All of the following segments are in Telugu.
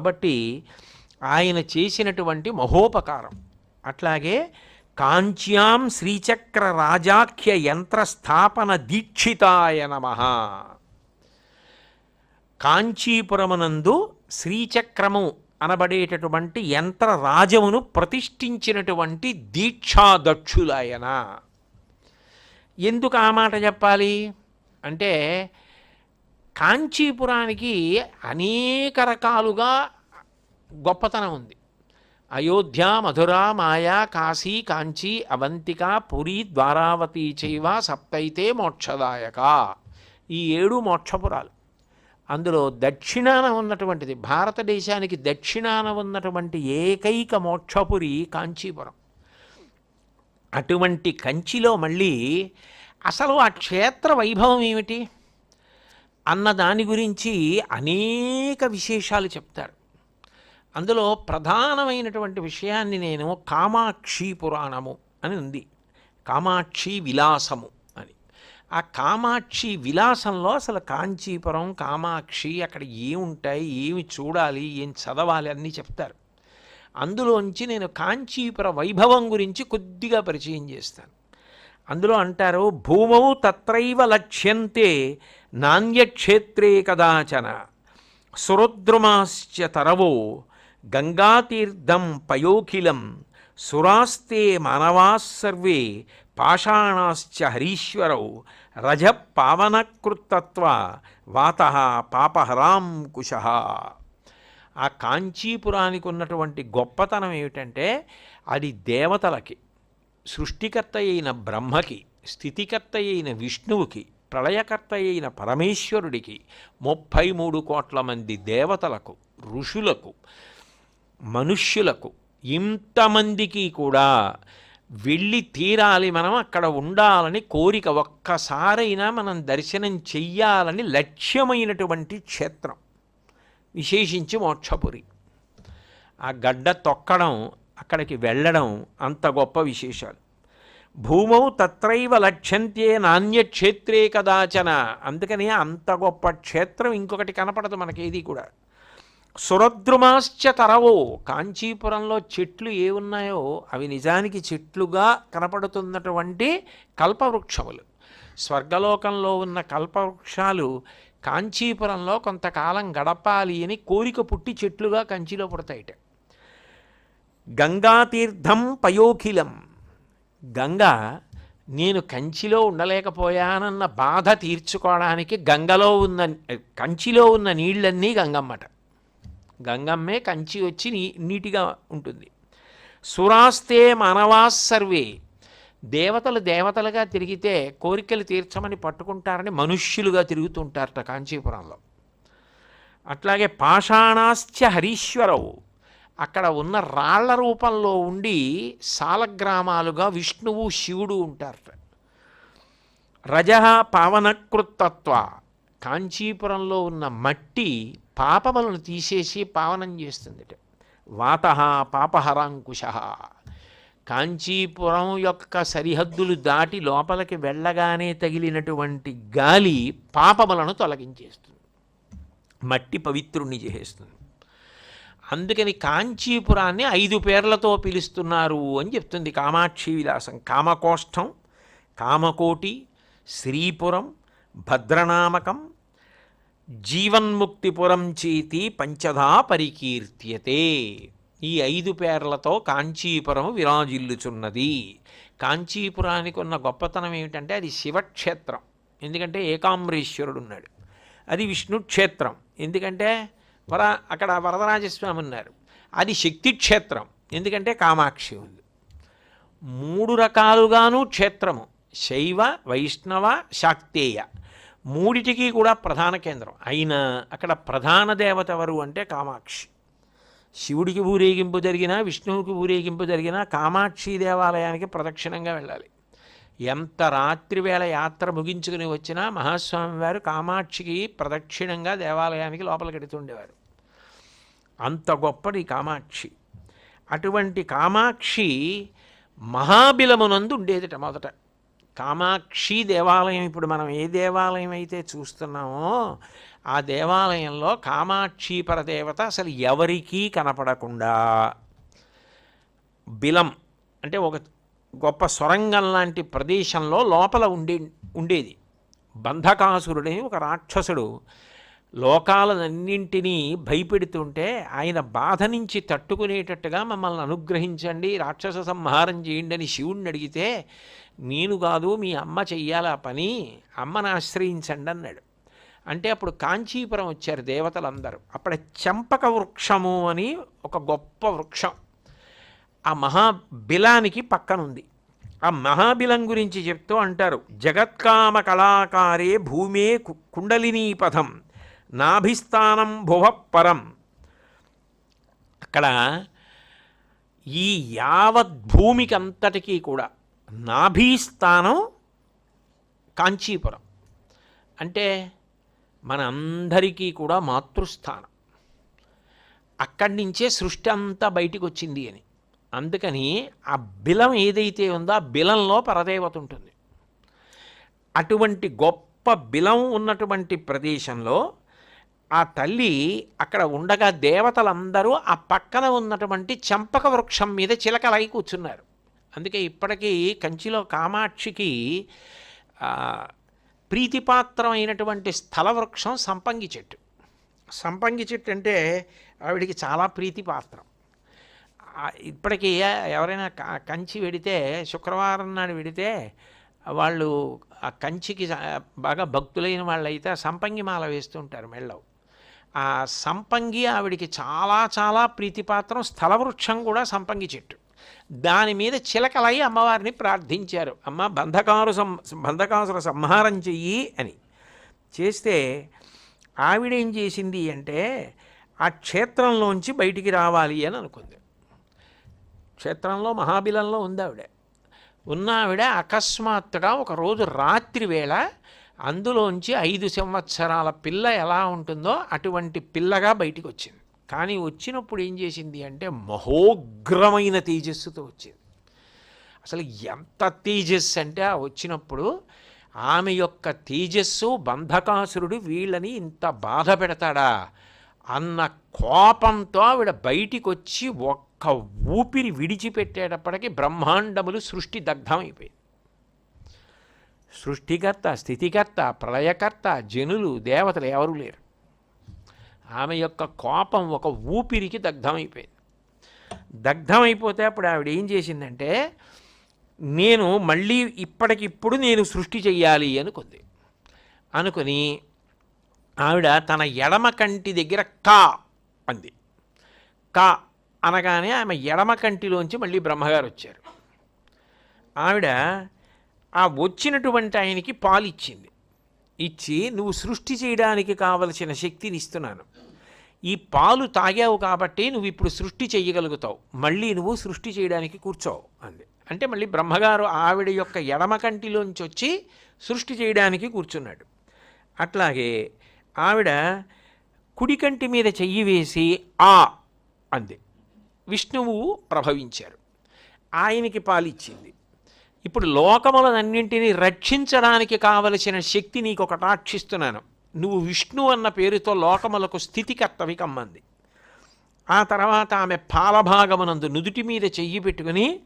కాబట్టి ఆయన చేసినటువంటి మహోపకారం. అట్లాగే కాంచ్యాం శ్రీచక్ర రాజాఖ్య యంత్ర స్థాపన దీక్షితాయ నమ. కాంచీపురమునందు శ్రీచక్రము అనబడేటటువంటి యంత్ర రాజమును ప్రతిష్ఠించినటువంటి దీక్షాదక్షులాయన. ఎందుకు ఆ మాట చెప్పాలి? అంటే కాంచీపురానికి అనేక రకాలుగా గొప్పతనం ఉంది. అయోధ్య మధుర మాయా కాశీ కాంచీ అవంతిక పురి ద్వారావతి చైవ సప్తైతే మోక్షదాయక. ఈ ఏడు మోక్షపురాలు. అందులో దక్షిణాన ఉన్నటువంటిది భారతదేశానికి దక్షిణాన ఉన్నటువంటి ఏకైక మోక్షపురి కాంచీపురం. అటువంటి కంచిలో మళ్ళీ అసలు ఆ క్షేత్ర వైభవం ఏమిటి? అన్న దాని గురించి అనేక విశేషాలు చెప్తారు. అందులో ప్రధానమైనటువంటి విషయాన్ని నేను కామాక్షి పురాణము అని ఉంది. కామాక్షి విలాసము అని. ఆ కామాక్షి విలాసంలో అసలు కాంచీపురం కామాక్షి అక్కడ ఏముంటాయి ఏమి చూడాలి ఏం చదవాలి అన్నీ చెప్తారు. అందులోంచి నేను కాంచీపుర వైభవం గురించి కొద్దిగా పరిచయం చేస్తాను. అందులో అంటారు భూమౌ తత్రైవ లక్ష్యంతే నాణ్యక్షేత్రే కదాచన సురుద్రుమాశ్చ తరవో గంగాతీర్థం పయోఖిలం సురాస్తే మానవాస్సర్వే పాషాణాశ్చ హరీశ్వరౌ రజ పావనకృత్తత్వ వాత పాపహరాం కుశ. ఆ కాంచీపురానికి ఉన్నటువంటి గొప్పతనం ఏమిటంటే అది దేవతలకి సృష్టికర్త అయిన బ్రహ్మకి స్థితికర్త అయిన విష్ణువుకి ప్రళయకర్త అయిన పరమేశ్వరుడికి ముప్పై మూడు కోట్ల మంది దేవతలకు ఋషులకు మనుష్యులకు ఇంతమందికి కూడా వెళ్ళి తీరాలి మనం అక్కడ ఉండాలని కోరిక ఒక్కసారైనా మనం దర్శనం చెయ్యాలని లక్ష్యమైనటువంటి క్షేత్రం. విశేషించి మోక్షపురి. ఆ గడ్డ తొక్కడం అక్కడికి వెళ్ళడం అంత గొప్ప విశేషాలు. భూమౌ తత్రైవ లక్ష్యంతే నాణ్యక్షేత్రే కదాచన. అందుకని అంత గొప్ప క్షేత్రం ఇంకొకటి కనపడదు మనకేది కూడా. సురద్రుమాశ్చ తరవో. కాంచీపురంలో చెట్లు ఏ ఉన్నాయో అవి నిజానికి చెట్లుగా కనపడుతున్నటువంటి కల్పవృక్షములు. స్వర్గలోకంలో ఉన్న కల్పవృక్షాలు కాంచీపురంలో కొంతకాలం గడపాలి అని కోరిక పుట్టి చెట్లుగా కంచిలో పుడతాయిట. గంగాతీర్థం పయోఖిలం. గంగ నేను కంచిలో ఉండలేకపోయానన్న బాధ తీర్చుకోవడానికి గంగలో ఉన్న కంచిలో ఉన్న నీళ్ళన్నీ గంగమ్మట. గంగమ్మే కంచి వచ్చి నీ నీటిగా ఉంటుంది. సురాస్తే మనవాస్ సర్వే. దేవతలు దేవతలుగా తిరిగితే కోరికలు తీర్చమని పట్టుకుంటారని మనుష్యులుగా తిరుగుతుంటారట కాంచీపురంలో. అట్లాగే పాషాణాశ్చ హరీశ్వరవు. అక్కడ ఉన్న రాళ్ళ రూపంలో ఉండి సాలగ్రామాలుగా విష్ణువు శివుడు ఉంటారట. రజ పావనకృతత్వ కాంచీపురంలో ఉన్న మట్టి పాపములను తీసేసి పావనం చేస్తుంది వాత పాపహరాంకుశ. కాంచీపురం యొక్క సరిహద్దులు దాటి లోపలికి వెళ్ళగానే తగిలినటువంటి గాలి పాపములను తొలగించేస్తుంది. మట్టి పవిత్రుణ్ణి చేసేస్తుంది. అందుకని కాంచీపురాన్ని ఐదు పేర్లతో పిలుస్తున్నారు అని చెప్తుంది కామాక్షి విలాసం. కామకోష్టం కామకోటి శ్రీపురం భద్రనామకం జీవన్ముక్తిపురం చేతి పంచధా పరికీర్త్యతే. ఈ ఐదు పేర్లతో కాంచీపురం విరాజిల్లుచున్నది. కాంచీపురానికి ఉన్న గొప్పతనం ఏమిటంటే అది శివక్షేత్రం. ఎందుకంటే ఏకాంబరేశ్వరుడు ఉన్నాడు అది విష్ణు క్షేత్రం ఎందుకంటే వర అక్కడ వరదరాజస్వామి ఉన్నారు. అది శక్తి క్షేత్రం ఎందుకంటే కామాక్షి ఉంది. మూడు రకాలుగాను క్షేత్రము. శైవ వైష్ణవ శాక్తేయ. మూడిటికి కూడా ప్రధాన కేంద్రం. అయినా అక్కడ ప్రధాన దేవత ఎవరు అంటే కామాక్షి. శివుడికి ఊరేగింపు జరిగినా విష్ణువుకి ఊరేగింపు జరిగినా కామాక్షి దేవాలయానికి ప్రదక్షిణంగా వెళ్ళాలి. ఎంత రాత్రి వేళ యాత్ర ముగించుకుని వచ్చినా మహాస్వామి వారు కామాక్షికి ప్రదక్షిణంగా దేవాలయానికి లోపలికి వెడుతుండేవారు అంత గొప్పది కామాక్షి. అటువంటి కామాక్షి మహాబిలమునందు ఉండేదిట మొదట. కామాక్షి దేవాలయం. ఇప్పుడు మనం ఏ దేవాలయం అయితే చూస్తున్నామో ఆ దేవాలయంలో కామాక్షి పరదేవత అసలు ఎవరికీ కనపడకుండా బిలం అంటే ఒక గొప్ప సొరంగం లాంటి ప్రదేశంలో లోపల ఉండే ఉండేది. బంధకాసురుడని ఒక రాక్షసుడు లోకాలన్నింటినీ భయపెడుతుంటే ఆయన బాధ నుంచి తట్టుకునేటట్టుగా మమ్మల్ని అనుగ్రహించండి రాక్షస సంహారం చేయండి అని శివుణ్ణి అడిగితే నేను కాదు మీ అమ్మ చెయ్యాలి ఆ పని అమ్మను ఆశ్రయించండి అన్నాడు. అంటే అప్పుడు కాంచీపురం వచ్చారు దేవతలందరూ. అప్పుడు చంపక వృక్షము అని ఒక గొప్ప వృక్షం. ఆ మహాబిలానికి పక్కనుంది. ఆ మహాబిలం గురించి చెప్తూ అంటారు జగత్కామ కళాకారే భూమే కు- కుండలినీ పథం నాభిస్థానం భువపరం. అక్కడ ఈ యావత్ భూమికి అంతటికీ కూడా నాభీస్థానం కాంచీపురం. అంటే మన అందరికీ కూడా మాతృస్థానం. అక్కడి నుంచే సృష్టి అంతా బయటికి వచ్చింది అని. అందుకని ఆ బిలం ఏదైతే ఉందో ఆ బిలంలో పరదేవత ఉంటుంది. అటువంటి గొప్ప బిలం ఉన్నటువంటి ప్రదేశంలో ఆ తల్లి అక్కడ ఉండగా దేవతలందరూ ఆ పక్కన ఉన్నటువంటి చంపక వృక్షం మీద చిలకలై కూర్చున్నారు. అందుకే ఇప్పటికీ కంచిలో కామాక్షికి ప్రీతిపాత్రమైనటువంటి స్థల వృక్షం సంపంగి చెట్టు. సంపంగి చెట్టు అంటే ఆవిడికి చాలా ప్రీతిపాత్రం. ఇప్పటికీ ఎవరైనా కంచి వెడితే శుక్రవారం నాడు వెడితే వాళ్ళు ఆ కంచికి బాగా భక్తులైన వాళ్ళైతే ఆ సంపంగి మాల వేస్తుంటారు మెళ్ళలో ఆ సంపంగి ఆవిడికి చాలా చాలా ప్రీతిపాత్రం స్థలవృక్షం కూడా సంపంగి చెట్టు. దాని మీద చిలకలై అమ్మవారిని ప్రార్థించారు. అమ్మ బంధకారు సం బంధకాసుర సంహారం చెయ్యి అని. చేస్తే ఆవిడేం చేసింది అంటే ఆ క్షేత్రంలోంచి బయటికి రావాలి అని అనుకుంది. క్షేత్రంలో మహాబిలంలో ఉంది ఆవిడ. ఉన్న ఆవిడ అకస్మాత్తుగా ఒకరోజు రాత్రి వేళ అందులోంచి ఐదు సంవత్సరాల పిల్ల ఎలా ఉంటుందో అటువంటి పిల్లగా బయటికి వచ్చింది కానీ వచ్చినప్పుడు ఏం చేసింది అంటే మహోగ్రమైన తేజస్సుతో వచ్చింది. అసలు ఎంత తేజస్సు అంటే ఆ వచ్చినప్పుడు ఆమె యొక్క తేజస్సు బంధకాసురుడు వీళ్ళని ఇంత బాధ పెడతాడా అన్న కోపంతో ఆవిడ బయటికి వచ్చి ఒక్క ఊపిరి విడిచిపెట్టేటప్పటికి బ్రహ్మాండములు సృష్టి దగ్ధమైపోయింది. సృష్టికర్త స్థితికర్త ప్రళయకర్త జనులు దేవతలు ఎవరూ లేరు. ఆమె యొక్క కోపం ఒక ఊపిరికి దగ్ధమైపోయింది. దగ్ధమైపోతే అప్పుడు ఆవిడ ఏం చేసిందంటే నేను మళ్ళీ ఇప్పటికిప్పుడు నేను సృష్టి చెయ్యాలి అనుకుంది. అనుకుని ఆవిడ తన ఎడమ కంటి దగ్గర కా అంది. కా అనగానే ఆమె ఎడమ కంటిలోంచి మళ్ళీ బ్రహ్మగారు వచ్చారు. ఆవిడ ఆ వచ్చినటువంటి ఆయనకి పాలిచ్చింది. ఇచ్చి నువ్వు సృష్టి చేయడానికి కావలసిన శక్తిని ఇస్తున్నాను. ఈ పాలు తాగావు కాబట్టి నువ్వు ఇప్పుడు సృష్టి చేయగలుగుతావు. మళ్ళీ నువ్వు సృష్టి చేయడానికి కూర్చోవు అంది. అంటే మళ్ళీ బ్రహ్మగారు ఆవిడ యొక్క ఎడమ కంటిలోంచి వచ్చి సృష్టి చేయడానికి కూర్చున్నాడు. అట్లాగే ఆవిడ కుడి కంటి మీద చెయ్యి వేసి ఆ అంది. విష్ణువు ప్రభవించారు. ఆయనకి పాలిచ్చింది. ఇప్పుడు లోకములనన్నింటినీ రక్షించడానికి కావలసిన శక్తి నీకు ఒకటి నువ్వు విష్ణు అన్న పేరుతో లోకములకు స్థితికర్తవి కమ్మంది. ఆ తర్వాత ఆమె పాలభాగమునందు నుదుటి మీద చెయ్యి పెట్టుకుని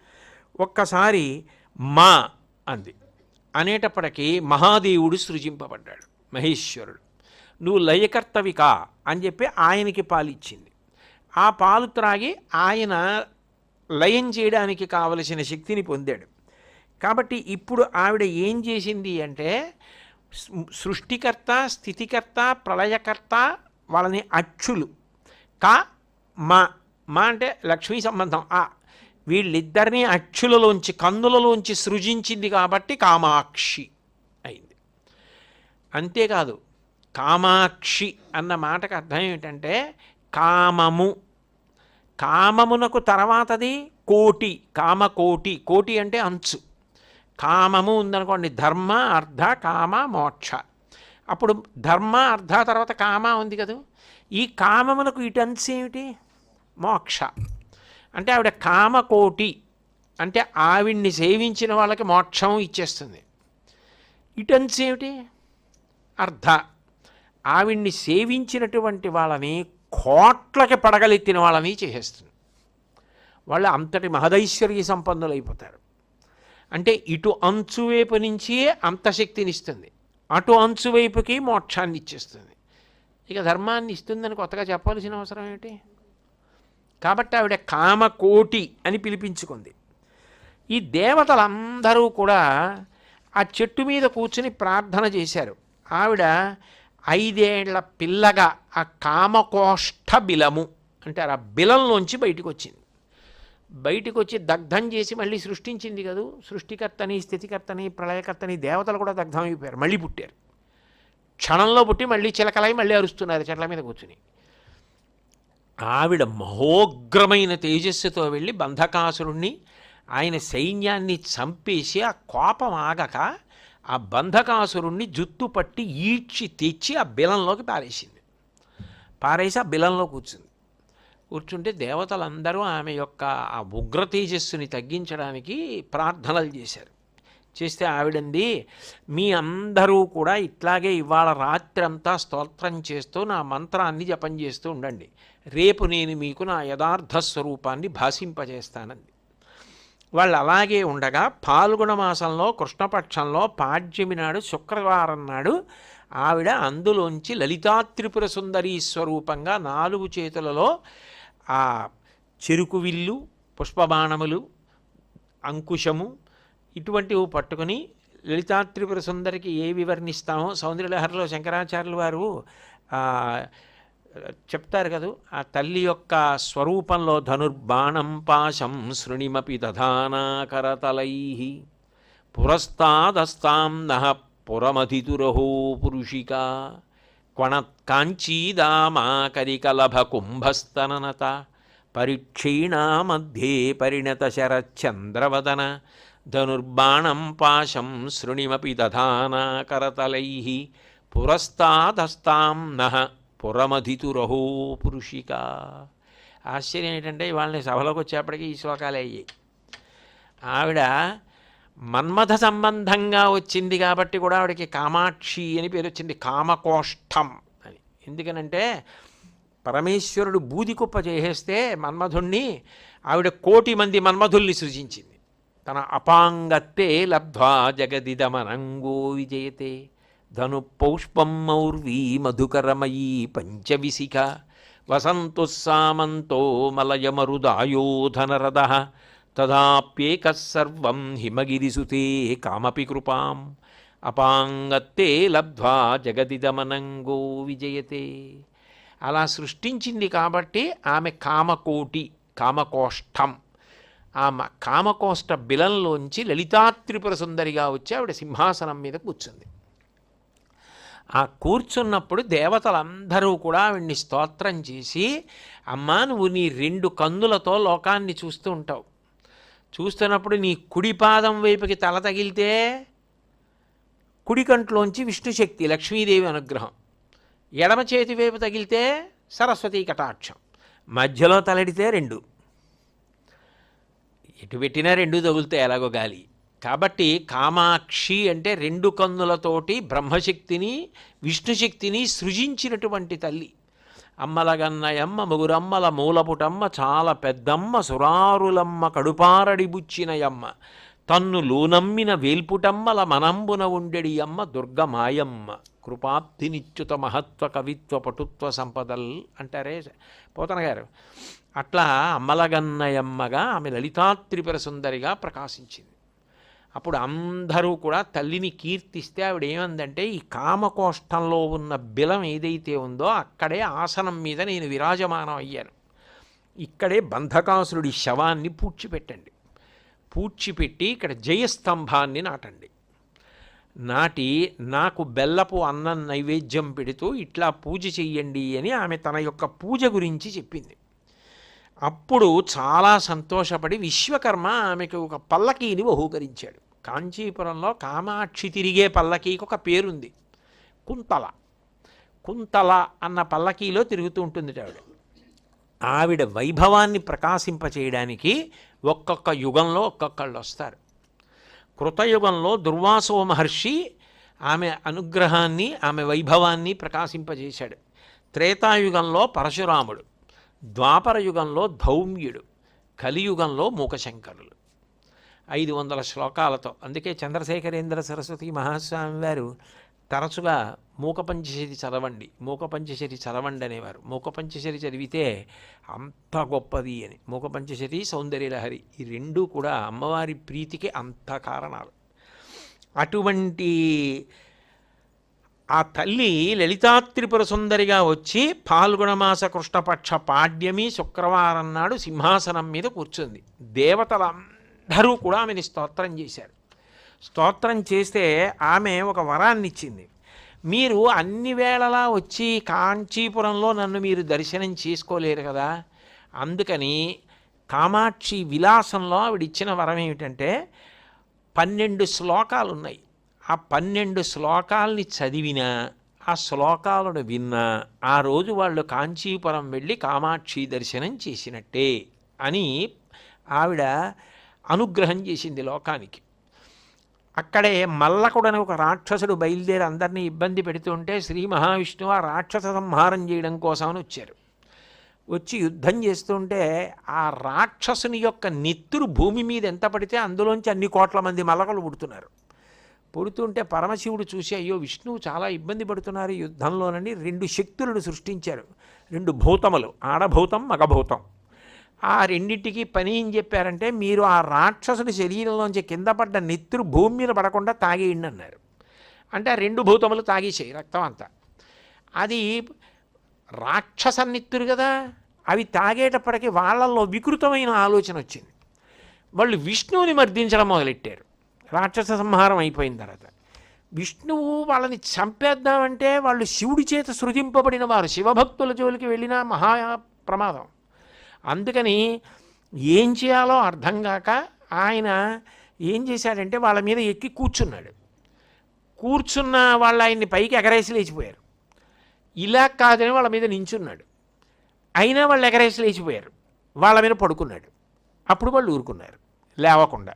ఒక్కసారి మా అంది. అనేటప్పటికీ మహాదేవుడు సృజింపబడ్డాడు మహేశ్వరుడు. నువ్వు లయకర్తవి కా అని చెప్పి ఆయనకి పాలిచ్చింది. ఆ పాలు త్రాగి ఆయన లయం చేయడానికి కావలసిన శక్తిని పొందాడు. కాబట్టి ఇప్పుడు ఆవిడ ఏం చేసింది అంటే సృష్టికర్త స్థితికర్త ప్రళయకర్త వాళ్ళని అచ్చులు. కా మా మా అంటే లక్ష్మీ సంబంధం. ఆ వీళ్ళిద్దరినీ అచ్చులలోంచి కందులలోంచి సృజించింది కాబట్టి కామాక్షి అయింది. అంతేకాదు కామాక్షి అన్న మాటకు అర్థం ఏమిటంటే కామము. కామమునకు తర్వాతది కోటి కామకోటి. కోటి అంటే అంచు. కామము ఉందనుకోండి ధర్మ అర్ధ కామ మోక్ష. అప్పుడు ధర్మ అర్ధ తర్వాత కామ ఉంది కదా? ఈ కామమునకు ఇటన్స్ ఏమిటి? మోక్ష. అంటే ఆవిడ కామకోటి. అంటే ఆవిడ్ని సేవించిన వాళ్ళకి మోక్షం ఇచ్చేస్తుంది. ఇటన్స్ ఏమిటి? అర్ధ. ఆవిడ్ని సేవించినటువంటి వాళ్ళని కోట్లకి పడగలెత్తిన వాళ్ళని చేసేస్తుంది. వాళ్ళు అంతటి మహదైశ్వర్య సంపన్నులు అయిపోతారు అంటే ఇటు అంచువైపు నుంచి అంత శక్తినిస్తుంది అటు అంచువైపుకి మోక్షాన్ని ఇచ్చేస్తుంది. ఇక ధర్మాన్ని ఇస్తుందని కొత్తగా చెప్పాల్సిన అవసరం ఏమిటి? కాబట్టి ఆవిడ కామకోటి అని పిలిపించుకుంది. ఈ దేవతలందరూ కూడా ఆ చెట్టు మీద కూర్చుని ప్రార్థన చేశారు. ఆవిడ ఐదేళ్ళ పిల్లగా ఆ కామకోష్ఠ బిలము అంటారు ఆ బిలంలోంచి బయటికి వచ్చింది బయటికి వచ్చి దగ్ధం చేసి మళ్ళీ సృష్టించింది కదూ? సృష్టికర్తని స్థితికర్తని ప్రళయకర్తని దేవతలు కూడా దగ్ధం అయిపోయారు. మళ్ళీ పుట్టారు. క్షణంలో పుట్టి మళ్ళీ చిలకలై మళ్ళీ అరుస్తున్నారు చెట్ల మీద కూర్చుని. ఆవిడ మహోగ్రమైన తేజస్సుతో వెళ్ళి బంధకాసురుణ్ణి ఆయన సైన్యాన్ని చంపేసి ఆ కోపం ఆగక ఆ బంధకాసురుణ్ణి జుత్తు పట్టి ఈడ్చి తెచ్చి ఆ బిలంలోకి పారేసింది. పారేసి ఆ బిలంలో కూర్చుంది. కూర్చుంటే దేవతలందరూ ఆమె యొక్క ఆ ఉగ్ర తేజస్సుని తగ్గించడానికి ప్రార్థనలు చేశారు. చేస్తే ఆవిడంది మీ అందరూ కూడా ఇట్లాగే ఇవాళ రాత్రంతా స్తోత్రం చేస్తూ నా మంత్రాన్ని జపం చేస్తూ ఉండండి. రేపు నేను మీకు నా యథార్థ స్వరూపాన్ని భాషింపజేస్తానంది. వాళ్ళు అలాగే ఉండగా పాల్గొన మాసంలో కృష్ణపక్షంలో పాడ్యమి నాడు శుక్రవారం నాడు ఆవిడ అందులోంచి లలితా త్రిపుర సుందరీ స్వరూపంగా నాలుగు చేతులలో ఆ చెరుకు విల్లు పుష్పబాణములు అంకుశము ఇటువంటివి పట్టుకుని లలితా త్రిపుర సుందరికి ఏ వివర్ణిస్తామో సౌందర్యలహరిలో శంకరాచార్యులు వారు చెప్తారు కదూ ఆ తల్లి యొక్క స్వరూపంలో ధనుర్బాణం పాశం శృణిమపి దధానాకరతలై. పురస్తాదస్తాం నహ పురమధితురహో పురుషికా. క్వణ కాంచీదామాకరికలభ కుంభస్తననత పరిక్షీణా మధ్యే పరిణత శరచంద్రవదన ధనుర్బాణం పాశం శృణిమపి దధానాకరతలై పురస్తాదస్తాం నహ పురమధితురహో పురుషిక. ఆశ్చర్యం ఏంటంటే వాళ్ళని సభలోకి వచ్చేప్పటికీ ఈ శ్లోకాలు అయ్యాయి. ఆవిడ మన్మథ సంబంధంగా వచ్చింది కాబట్టి కూడా ఆవిడకి కామాక్షి అని పేరు వచ్చింది. కామకోష్టం అని. ఎందుకనంటే పరమేశ్వరుడు బూదికుప్ప చేసేస్తే మన్మధుణ్ణి ఆవిడ కోటి మంది మన్మధుల్ని సృజించింది. తన అపాంగత్తే లబ్ధ్వా జగదిదమనంగో విజయతే. ధను పౌష్పం మౌర్వీ మధుకరమయీ పంచవిశిఖ. వసంతుస్సామంతో మలయమరుదాయోధనరద తదాప్యేకసర్వం హిమగిరిసుతే కామపి కృపాం. అపాంగత్తే లబ్ధ్వా జగదిదమనంగో విజయతే. అలా సృష్టించింది కాబట్టి ఆమె కామకోటి కామకోష్టం. ఆమె కామకోష్ట బిలంలోంచి లలితాత్రిపుర సుందరిగా వచ్చి ఆవిడ సింహాసనం మీద కూర్చుంది. ఆ కూర్చున్నప్పుడు దేవతలందరూ కూడా ఆవిడ్ని స్తోత్రం చేసి అమ్మా నువ్వు నీ రెండు కందులతో లోకాన్ని చూస్తూ ఉంటావు. చూస్తున్నప్పుడు నీ కుడి పాదం వైపుకి తల తగిలితే కుడి కంట్లోంచి విష్ణుశక్తి లక్ష్మీదేవి అనుగ్రహం. ఎడమ చేతి వైపు తగిలితే సరస్వతీ కటాక్షం. మధ్యలో తలడితే రెండు. ఎటు పెట్టినా రెండు తగులుతాయి ఎలాగో గాలి. కాబట్టి కామాక్షి అంటే రెండు కన్నులతోటి బ్రహ్మశక్తిని విష్ణుశక్తిని సృజించినటువంటి తల్లి. అమ్మలగన్నయమ్మ ముగురమ్మల మూలపుటమ్మ చాలా పెద్దమ్మ సురారులమ్మ కడుపారడిబుచ్చినయమ్మ తన్ను లూనమ్మిన వేల్పుటమ్మల మనంబున ఉండెడి అమ్మ దుర్గమాయమ్మ. కృపాప్తినిచ్యుత మహత్వ కవిత్వ పటుత్వ సంపదల్ అంటారే పోతన గారు అట్లా అమ్మలగన్నయమ్మగా ఆమె లలితాత్రిపుర సుందరిగా ప్రకాశించింది. అప్పుడు అందరూ కూడా తల్లిని కీర్తిస్తే ఆవిడ ఏమందంటే ఈ కామకోష్టంలో ఉన్న బిలం ఏదైతే ఉందో అక్కడే ఆసనం మీద నేను విరాజమానం అయ్యాను. ఇక్కడే బంధకాసురుడి శవాన్ని పూడ్చిపెట్టండి. పూడ్చిపెట్టి ఇక్కడ జయస్తంభాన్ని నాటండి. నాటి నాకు బెల్లపు అన్నం నైవేద్యం పెడుతూ ఇట్లా పూజ చెయ్యండి అని ఆమె తన యొక్క పూజ గురించి చెప్పింది. అప్పుడు చాలా సంతోషపడి విశ్వకర్మ ఆమెకు ఒక పల్లకీని బహూకరించాడు. కాంచీపురంలో కామాక్షి తిరిగే పల్లకీకి ఒక పేరుంది. కుంతల. కుంతల అన్న పల్లకీలో తిరుగుతూ ఉంటుంది ఆవిడ. ఆవిడ వైభవాన్ని ప్రకాశింపచేయడానికి ఒక్కొక్క యుగంలో ఒక్కొక్కళ్ళు వస్తారు. కృతయుగంలో దుర్వాసో మహర్షి ఆమె అనుగ్రహాన్ని ఆమె వైభవాన్ని ప్రకాశింపజేశాడు. త్రేతాయుగంలో పరశురాముడు. ద్వాపర యుగంలో ధౌమ్యుడు కలియుగంలో మూకశంకరులు. ఐదు వందల శ్లోకాలతో. అందుకే చంద్రశేఖరేంద్ర సరస్వతి మహాస్వామి వారు తరచుగా మూకపంచశరి చదవండి మూకపంచశరి చదవండి అనేవారు. మూకపంచశరి చదివితే అంత గొప్పది అని. మూకపంచశరి సౌందర్యలహరి ఈ రెండూ కూడా అమ్మవారి ప్రీతికి అంత కారణాలు. అటువంటి ఆ తల్లి లలితాత్రిపుర సుందరిగా వచ్చి పాల్గొనమాస కృష్ణపక్ష పాడ్యమి శుక్రవారం నాడు సింహాసనం మీద కూర్చుంది. దేవతలందరూ కూడా ఆమెని స్తోత్రం చేశారు. స్తోత్రం చేస్తే ఆమె ఒక వరాన్ని ఇచ్చింది మీరు అన్ని వేళలా వచ్చి కాంచీపురంలో నన్ను మీరు దర్శనం చేసుకోలేరు కదా? అందుకని కామాక్షి విలాసంలో ఆవిడ ఇచ్చిన వరం ఏమిటంటే పన్నెండు శ్లోకాలు ఉన్నాయి ఆ పన్నెండు శ్లోకాల్ని చదివినా ఆ శ్లోకాలను విన్నా ఆ రోజు వాళ్ళు కాంచీపురం వెళ్ళి కామాక్షి దర్శనం చేసినట్టే అని ఆవిడ అనుగ్రహం చేసింది లోకానికి. అక్కడే మల్లకుడని ఒక రాక్షసుడు బయలుదేరి అందరినీ ఇబ్బంది పెడుతుంటే శ్రీ మహావిష్ణువు ఆ రాక్షస సంహారం చేయడం కోసమని వచ్చారు. వచ్చి యుద్ధం చేస్తుంటే ఆ రాక్షసుని యొక్క నెత్తురు భూమి మీద ఎంత పడితే అందులోంచి అన్ని కోట్ల మంది మల్లకలు పుడుతున్నారు. పుడుతుంటే పరమశివుడు చూసి అయ్యో విష్ణువు చాలా ఇబ్బంది పడుతున్నారు ఈ యుద్ధంలోనని రెండు శక్తులను సృష్టించారు. రెండు భూతములు ఆడభూతం మగభూతం. ఆ రెండింటికి పని ఏం చెప్పారంటే మీరు ఆ రాక్షసుడి శరీరంలోంచి కింద పడ్డ నెత్తురు భూమి మీద పడకుండా తాగేయండి అన్నారు. అంటే ఆ రెండు భూతములు తాగేసాయి రక్తం అంతా. అది రాక్షస నెత్తురు కదా అవి తాగేటప్పటికి వాళ్ళల్లో వికృతమైన ఆలోచన వచ్చింది. వాళ్ళు విష్ణువుని మర్దించడం మొదలెట్టారు. రాక్షస సంహారం అయిపోయిన తర్వాత విష్ణువు వాళ్ళని చంపేద్దామంటే వాళ్ళు శివుడి చేత సృజింపబడిన వారు శివభక్తుల జోలికి వెళ్ళిన మహా ప్రమాదం అందుకని ఏం చేయాలో అర్థం కాక ఆయన ఏం చేశాడంటే వాళ్ళ మీద ఎక్కి కూర్చున్నాడు. కూర్చున్న వాళ్ళు ఆయన్ని పైకి ఎగరేసి లేచిపోయారు. ఇలా కాదని వాళ్ళ మీద నించున్నాడు. అయినా వాళ్ళు ఎగరేసి లేచిపోయారు. వాళ్ళ మీద పడుకున్నాడు. అప్పుడు వాళ్ళు ఊరుకున్నారు. లేవకుండా.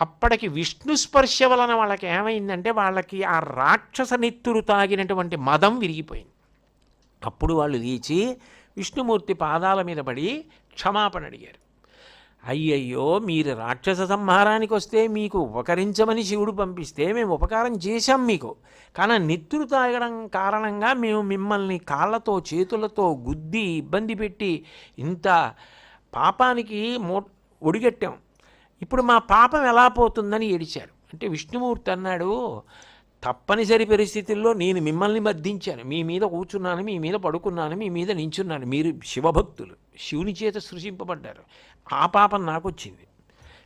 అప్పటికి విష్ణు స్పర్శ వలన వాళ్ళకి ఏమైందంటే వాళ్ళకి ఆ రాక్షస నెత్తురు తాగినటువంటి మదం విరిగిపోయింది. అప్పుడు వాళ్ళు లేచి విష్ణుమూర్తి పాదాల మీద పడి క్షమాపణ అడిగారు. అయ్యయ్యో మీరు రాక్షస సంహారానికి వస్తే మీకు ఉపకరించమని శివుడు పంపిస్తే మేము ఉపకారం చేశాం మీకు. కానీ నెత్తురు తాగడం కారణంగా మేము మిమ్మల్ని కాళ్ళతో చేతులతో గుద్ది ఇబ్బంది పెట్టి ఇంత పాపానికి మో ఒడిగట్టాం. ఇప్పుడు మా పాపం ఎలా పోతుందని ఏడిచారు. అంటే విష్ణుమూర్తి అన్నాడు తప్పనిసరి పరిస్థితుల్లో నేను మిమ్మల్ని మర్దించాను మీ మీద కూర్చున్నాను మీ మీద పడుకున్నాను మీ మీద నించున్నాను. మీరు శివభక్తులు. శివుని చేత సృజింపబడ్డారు. ఆ పాపం నాకు వచ్చింది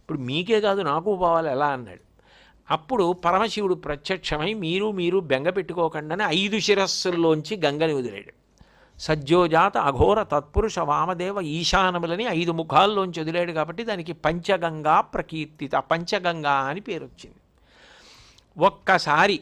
ఇప్పుడు మీకే కాదు నాకు పోవాలి ఎలా అన్నాడు. అప్పుడు పరమశివుడు ప్రత్యక్షమై మీరు మీరు బెంగ పెట్టుకోకుండా ఐదు శిరస్సుల్లోంచి గంగని వదిలాడు. సజ్జోజాత అఘోర తత్పురుష వామదేవ ఈశానములని ఐదు ముఖాల్లోంచి వదిలాడు కాబట్టి దానికి పంచగంగా ప్రకీర్తిత పంచగంగా అని పేరు వచ్చింది ఒక్కసారి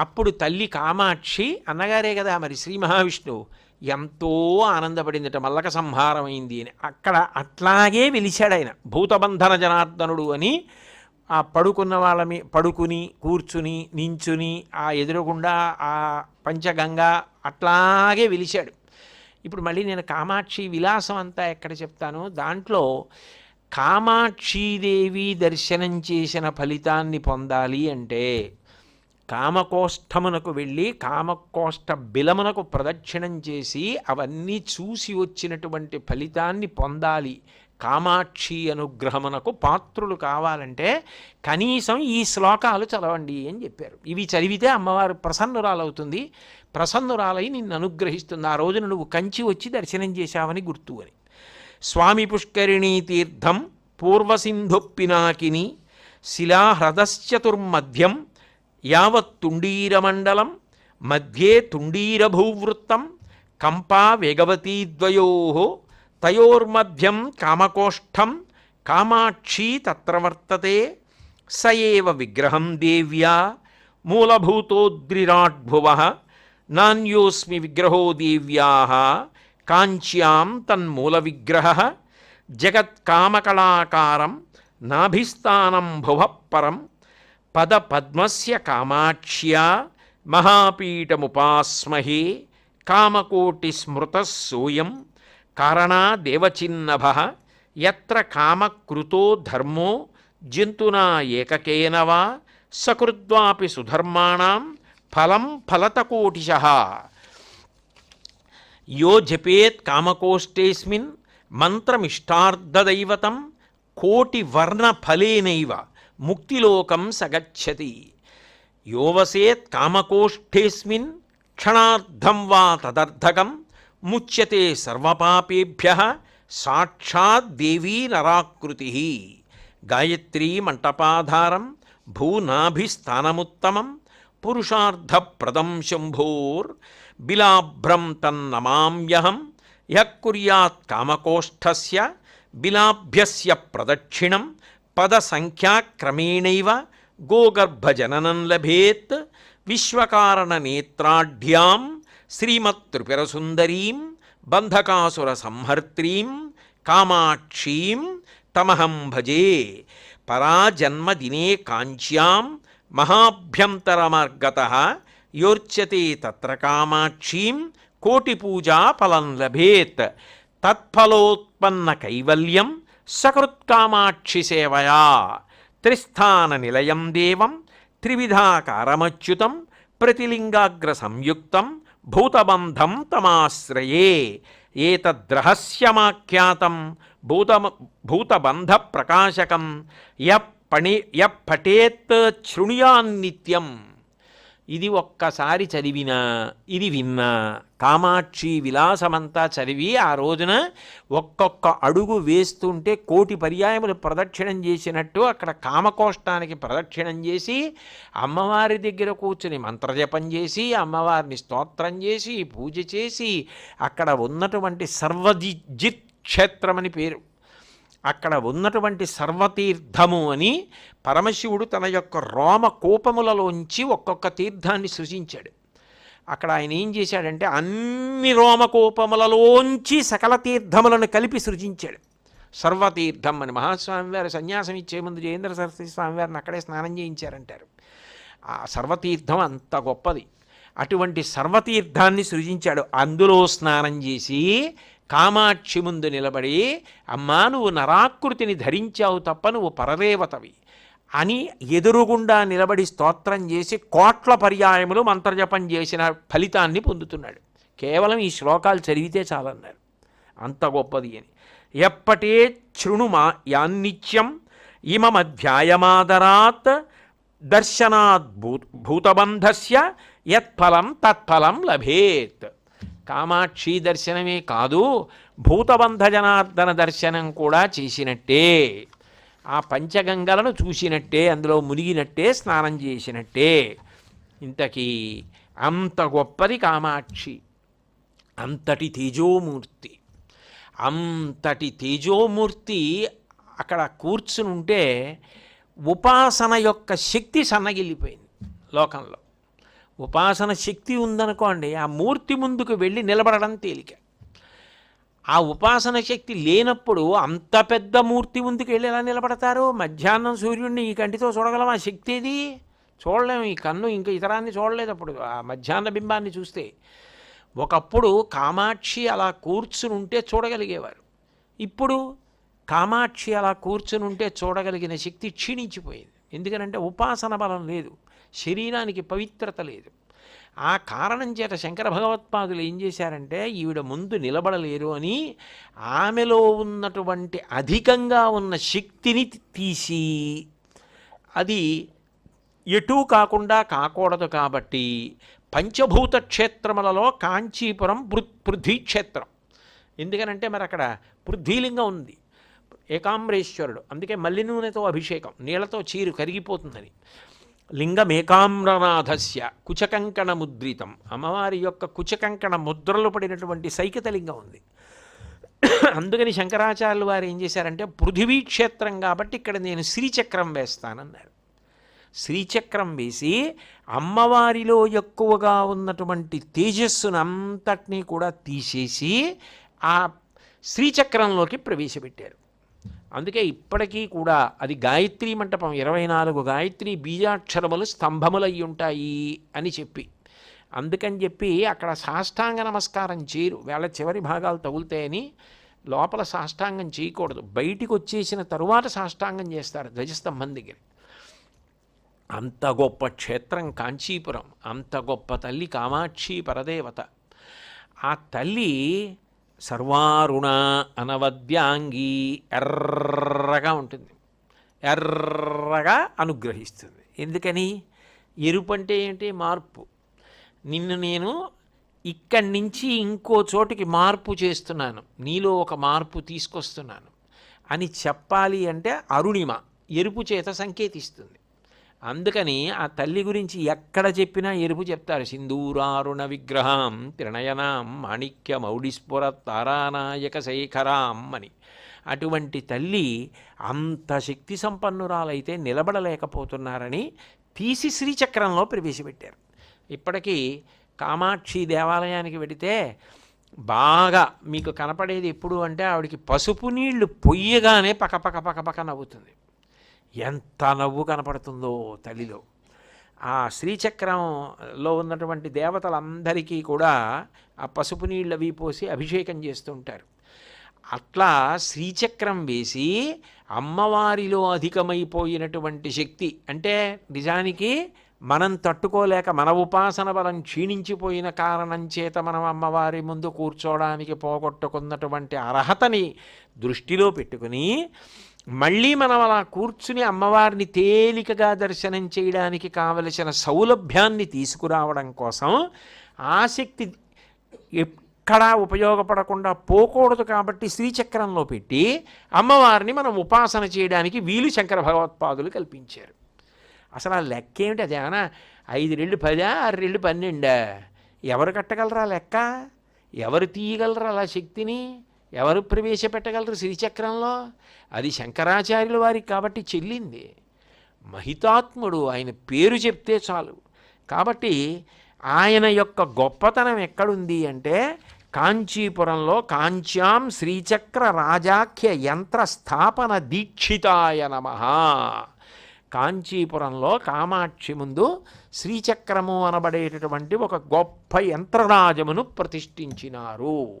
అప్పుడు తల్లి కామాక్షి అన్నగారే కదా మరి శ్రీ మహావిష్ణువు ఎంతో ఆనందపడిందట మల్లక సంహారం అయింది అని. అక్కడ అట్లాగే వెలిశాడు ఆయన భూతబంధన జనార్దనుడు అని ఆ పడుకున్న వాళ్ళ మీ పడుకుని కూర్చుని నించుని ఆ ఎదురుగుండా ఆ పంచగంగా అట్లాగే విలిచాడు. ఇప్పుడు మళ్ళీ నేను కామాక్షి విలాసం అంతా ఎక్కడ చెప్తాను దాంట్లో కామాక్షీదేవి దర్శనం చేసిన ఫలితాన్ని పొందాలి అంటే కామకోష్టమునకు వెళ్ళి కామకోష్ట బిలమునకు ప్రదక్షిణం చేసి అవన్నీ చూసి వచ్చినటువంటి ఫలితాన్ని పొందాలి కామాక్షి అనుగ్రహమునకు పాత్రులు కావాలంటే కనీసం ఈ శ్లోకాలు చదవండి అని చెప్పారు. ఇవి చదివితే అమ్మవారు ప్రసన్నురాలవుతుంది. ప్రసన్నురాలై నిన్ను అనుగ్రహిస్తుంది. ఆ రోజున నువ్వు కంచి వచ్చి దర్శనం చేశావని గుర్తు అని. స్వామి పుష్కరిణీ తీర్థం పూర్వసింధుప్పినాకిని శిలాహ్రదశ్చతుర్మధ్యం యావత్ తుండీరమండలం మధ్యే తుండీరభూవృత్తం కంపా వేగవతీద్వయో తయోర్మధ్యం కామకోష్ఠం కామాక్షీ తత్ర వర్తతే స ఏవ విగ్రహం దేవ్యా మూలభూతోద్రిరాడ్భువ నాన్యోస్మి విగ్రహో దేవ్యా కాంచ్యాం తన్మూల విగ్రహ జగత్కామకళాకారం నాభిస్థానం భువ పరం పద పద్మస్య కామాక్ష్యా మహాపీఠముపాస్మహే కామకోటి స్మృత సోయం కారణాదేవచిన్నభ ఎత్ర కామకృతో ధర్మో జంతునా ఏకకేన వా సకృద్వాపి సుధర్మాణం ఫలం ఫలతకోటిశ. యో జపేత్ కామకోష్టేస్మిన్ మంత్రమిష్టార్ధదైవతం కోటివర్ణ ఫలేనైవ ముక్తిలోకం సగచ్చతి. యోవసేత్ కామకోష్ఠేస్మిన్ క్షణార్థం వా తదర్థకం ముచ్యతే సర్వపాపేభ్య సాక్షాత్ దేవీ నరాకృతి. గాయత్రీ మంటపాధారం భూనాభిస్థానముత్తమం పురుషార్థప్రదం శంభోర్ బిలాభ్రం తన్నమామ్యహం యః కుర్యాత్ కామకోష్ఠస్య బిలాభ్యస్య ప్రదక్షిణం పదసంఖ్యాక్రమేణైవ గోగర్భజననం లభేత్ విశ్వకారణనేత్రాఢ్యాం శ్రీమత్త్రిపురసుందరీం బంధకాసుర సంహర్త్రీం కామాక్షీం తమహం భజే పరాజన్మదినే కాంచ్యాం మహాభ్యంతరమర్గత యోర్చతే తత్ర కామాక్షీం కోటిపూజా ఫలం లభేత్ తత్ఫలోత్పన్న కైవల్యం సకృత్కామాక్షి సేవయా త్రిస్థాన నిలయం దేవం త్రివిధాకారమచ్యుతం ప్రతిలింగాగ్ర సంయుక్తం భూతబంధం తమాశ్రయే. ఏతద్రహస్యమాఖ్యాతం భూత భూతబంధ ప్రకాశకం యణి యపఠేత్ శృణుయాన్నిత్యం. ఇది ఒక్కసారి చదివినా ఇది విన్నా కామాక్షి విలాసమంతా చదివి ఆ రోజున ఒక్కొక్క అడుగు వేస్తుంటే కోటి పర్యాయములు ప్రదక్షిణం చేసినట్టు అక్కడ కామకోష్టానికి ప్రదక్షిణం చేసి అమ్మవారి దగ్గర కూర్చుని మంత్రజపం చేసి అమ్మవారిని స్తోత్రం చేసి పూజ చేసి అక్కడ ఉన్నటువంటి సర్వజిత్ క్షేత్రమని పేరు. అక్కడ ఉన్నటువంటి సర్వతీర్థము అని పరమశివుడు తన యొక్క రోమ కోపములలోంచి ఒక్కొక్క తీర్థాన్ని సృజించాడు. అక్కడ ఆయన ఏం చేశాడంటే అన్ని రోమకోపములలోంచి సకల తీర్థములను కలిపి సృజించాడు. సర్వతీర్థం అని మహాస్వామి వారు సన్యాసం ఇచ్చే ముందు జయేంద్ర సరస్వతి స్వామి వారిని అక్కడే స్నానం చేయించారంటారు. ఆ సర్వతీర్థం అంత గొప్పది. అటువంటి సర్వతీర్థాన్ని సృజించాడు. అందులో స్నానం చేసి కామాక్షి ముందు నిలబడి అమ్మా నువ్వు నరాకృతిని ధరించావు తప్ప నువ్వు పరదేవతవి అని ఎదురుగుండా నిలబడి స్తోత్రం చేసి కోట్ల పర్యాయములు మంత్రజపం చేసిన ఫలితాన్ని పొందుతున్నాడు. కేవలం ఈ శ్లోకాలు చదివితే చాలన్నారు. అంత గొప్పది అని. ఎప్పటే శృణుమా యాన్నిత్యం ఇమమధ్యాయమాదరాత్ దర్శనాత్ భూ భూతబంధస్య యత్ఫలం తత్ఫలం లభేత్ కామాక్షి దర్శనమే కాదు భూతబంధ జనార్దన దర్శనం కూడా చేసినట్టే. ఆ పంచగంగలను చూసినట్టే అందులో మునిగినట్టే స్నానం చేసినట్టే. ఇంతకీ అంత గొప్పది కామాక్షి అంతటి తేజోమూర్తి. అంతటి తేజోమూర్తి అక్కడ కూర్చుని ఉంటే ఉపాసన యొక్క శక్తి సన్నగిల్లిపోయింది లోకంలో. ఉపాసన శక్తి ఉందనుకోండి ఆ మూర్తి ముందుకు వెళ్ళి నిలబడడం తేలిక. ఆ ఉపాసన శక్తి లేనప్పుడు అంత పెద్ద మూర్తి ముందుకు వెళ్ళి ఎలా నిలబడతారు? మధ్యాహ్నం సూర్యుడిని ఈ కంటితో చూడగలం ఆ శక్తి ఏది? చూడలేము ఈ కన్ను ఇంకా ఇతరాన్ని చూడలేదు అప్పుడు. ఆ మధ్యాహ్న బింబాన్ని చూస్తే ఒకప్పుడు కామాక్షి అలా కూర్చుని ఉంటే చూడగలిగేవారు. ఇప్పుడు కామాక్షి అలా కూర్చుని ఉంటే చూడగలిగిన శక్తి క్షీణించిపోయింది. ఎందుకనంటే ఉపాసన బలం లేదు. శరీరానికి పవిత్రత లేదు. ఆ కారణం చేత శంకర భగవత్పాదులు ఏం చేశారంటే ఈవిడ ముందు నిలబడలేరు అని ఆమెలో ఉన్నటువంటి అధికంగా ఉన్న శక్తిని తీసి అది ఎటూ కాకుండా కాకూడదు కాబట్టి పంచభూత క్షేత్రములలో కాంచీపురం పృథ్వీ క్షేత్రం. ఎందుకనంటే మరి అక్కడ పృథ్వీలింగం ఉంది. ఏకాంబరేశ్వరుడు. అందుకే మల్లి నూనెతో అభిషేకం. నీళ్ళతో చీరు కరిగిపోతుందని. లింగమేకామ్రనాథస్య కుచకంకణ ముద్రితం అమ్మవారి యొక్క కుచకంకణ ముద్రలు పడినటువంటి సైకిత లింగం ఉంది. అందుకని శంకరాచార్యులు వారు ఏం చేశారంటే పృథివీ క్షేత్రం కాబట్టి ఇక్కడ నేను శ్రీచక్రం వేస్తానన్నారు. శ్రీచక్రం వేసి అమ్మవారిలో ఎక్కువగా ఉన్నటువంటి తేజస్సును అంతటినీ కూడా తీసేసి ఆ శ్రీచక్రంలోకి ప్రవేశపెట్టారు. అందుకే ఇప్పటికీ కూడా అది గాయత్రి మంటపం ఇరవై నాలుగు గాయత్రి బీజాక్షరములు స్తంభములయ్యి ఉంటాయి అని చెప్పి. అందుకని చెప్పి అక్కడ సాష్టాంగ నమస్కారం చేయరు. వేళ చివరి భాగాలు తగులుతాయని లోపల సాష్టాంగం చేయకూడదు. బయటికి వచ్చేసిన తరువాత సాష్టాంగం చేస్తారు ధ్వజస్తంభం దగ్గర. అంత గొప్ప క్షేత్రం కాంచీపురం అంత గొప్ప తల్లి కామాక్షి పరదేవత. ఆ తల్లి సర్వారుణ అనవద్యాంగి ఎర్రగా ఉంటుంది. ఎర్రగా అనుగ్రహిస్తుంది. ఎందుకని? ఎరుపు అంటే ఏంటి? మార్పు. నిన్ను నేను ఇక్కడి నుంచి ఇంకో చోటికి మార్పు చేస్తున్నాను. నీలో ఒక మార్పు తీసుకొస్తున్నాను. అని చెప్పాలి అంటే అరుణిమ ఎరుపు చేత సంకేతిస్తుంది. అందుకని ఆ తల్లి గురించి ఎక్కడ చెప్పినా ఎరుపు చెప్తారు. సింధూరారుణ విగ్రహం త్రినయనాం మాణిక్య మౌడిస్ఫుర తారానాయక శేఖరాం అని. అటువంటి తల్లి అంత శక్తి సంపన్నురాలైతే నిలబడలేకపోతున్నారని తీసి శ్రీచక్రంలో ప్రవేశపెట్టారు. ఇప్పటికీ కామాక్షి దేవాలయానికి వెడితే బాగా మీకు కనపడేది ఎప్పుడు అంటే ఆవిడికి పసుపు నీళ్ళు పొయ్యగానే పకపక పకపక నవ్వుతుంది. ఎంత నవ్వు కనపడుతుందో తల్లిలో. ఆ శ్రీచక్రంలో ఉన్నటువంటి దేవతలందరికీ కూడా ఆ పసుపు నీళ్ళు అవి పోసి అభిషేకం చేస్తుంటారు అట్లా శ్రీచక్రం వేసి అమ్మవారిలో అధికమైపోయినటువంటి శక్తి అంటే నిజానికి మనం తట్టుకోలేక మన ఉపాసన బలం క్షీణించిపోయిన కారణం చేత మనం అమ్మవారి ముందు కూర్చోవడానికి పోగొట్టుకున్నటువంటి అర్హతని దృష్టిలో పెట్టుకుని మళ్ళీ మనం అలా కూర్చుని అమ్మవారిని తేలికగా దర్శనం చేయడానికి కావలసిన సౌలభ్యాన్ని తీసుకురావడం కోసం ఆసక్తి ఎక్కడా ఉపయోగపడకుండా పోకూడదు కాబట్టి శ్రీచక్రంలో పెట్టి అమ్మవారిని మనం ఉపాసన చేయడానికి వీలు శంకర భగవత్పాదులు కల్పించారు. అసలు ఆ లెక్క ఏమిటి అది ఏమన్నా ఐదు రెళ్ళు పదా ఆరు రెళ్ళు పన్నెండా? ఎవరు కట్టగలరా లెక్క? ఎవరు తీయగలరా అలా శక్తిని? ఎవరు ప్రవేశపెట్టగలరు శ్రీచక్రంలో? అది శంకరాచార్యుల వారికి కాబట్టి చెల్లింది. మహితాత్ముడు ఆయన పేరు చెప్తే చాలు. కాబట్టి ఆయన యొక్క గొప్పతనం ఎక్కడుంది అంటే కాంచీపురంలో కాంచ్యాం శ్రీచక్ర రాజాఖ్య యంత్ర స్థాపన దీక్షితాయ నమ. కాంచీపురంలో కామాక్షి ముందు శ్రీచక్రము అనబడేటటువంటి ఒక గొప్ప యంత్రరాజమును ప్రతిష్ఠించినారు.